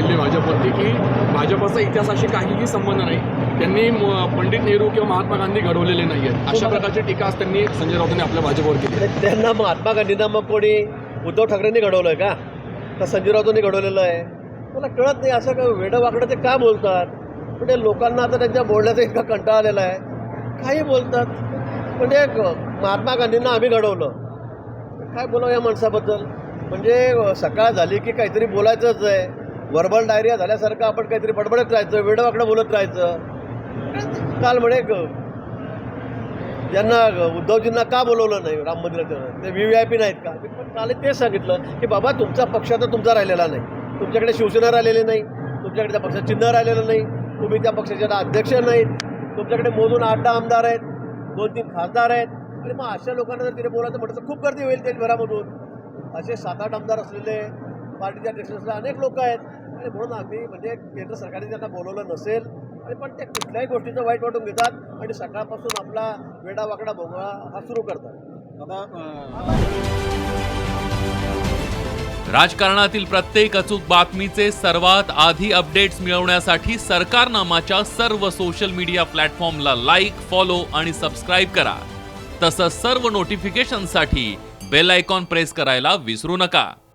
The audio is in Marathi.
केली भाजपवरती की भाजपचा इतिहासाशी काहीही संबंध नाही. त्यांनी पंडित नेहरू किंवा महात्मा गांधी घडवलेले नाही आहेत अशा प्रकारची टीका त्यांनी संजय राऊतांनी आपल्या भाजपवर केली त्यांना महात्मा गांधींना मग कोणी उद्धव ठाकरेंनी घडवलं आहे का? का संजय राऊतांनी घडवलेलं आहे? मला कळत नाही असं काय वेडं वाकडं ते का बोलतात? पण ते लोकांना आता त्यांच्या बोलण्याचा इतका कंटाळा आलेला आहे. काही बोलतात. म्हणजे एक महात्मा गांधींना आम्ही घडवलं. काय बोलावं या माणसाबद्दल? म्हणजे सकाळ झाली की काहीतरी बोलायचंच आहे. वर्बल डायरिया झाल्यासारखं आपण काहीतरी बडबडत राहायचं वेडवाकडं बोलत राहायचं. काल म्हणे ग- यांना उद्धवजींना का बोलवलं नाही राम मंदिराचं ते व्ही व्ही आय पी नाहीत का? मी पण काल तेच सांगितलं की बाबा तुमचा पक्ष आता तुमचा राहिलेला नाही. तुमच्याकडे शिवसेना राहिलेली नाही तुमच्याकडे त्या पक्षाचं चिन्ह राहिलेलं नाही तुम्ही त्या पक्षाचे अध्यक्ष नाहीत तुमच्याकडे मोजून आठ दहा आमदार आहेत दोन तीन खासदार आहेत. आणि मग अशा लोकांना जर तिथे बोलायचं म्हटलं तर खूप गर्दी होईल देशभरामधून असे सात आठ आमदार असलेले पार्टीच्या टेक्शन्सला अनेक लोक आहेत. आणि म्हणून आम्ही म्हणजे केंद्र सरकारने त्यांना बोलवलं नसेल आणि पण ते कुठल्याही गोष्टीचं वाईट वाटून घेतात आणि सकाळपासून आपला वेडावाकडा भोंगळा हा सुरू करतात. राजकारणातील प्रत्येक अचूक बातमीचे सर्वात आधी अपडेट्स मिळवण्यासाठी सरकारनामाच्या सर्व सोशल मीडिया प्लॅटफॉर्मला लाईक फॉलो आणि सबस्क्राईब करा. तसंच सर्व नोटिफिकेशनसाठी बेल आयकॉन प्रेस करायला विसरू नका.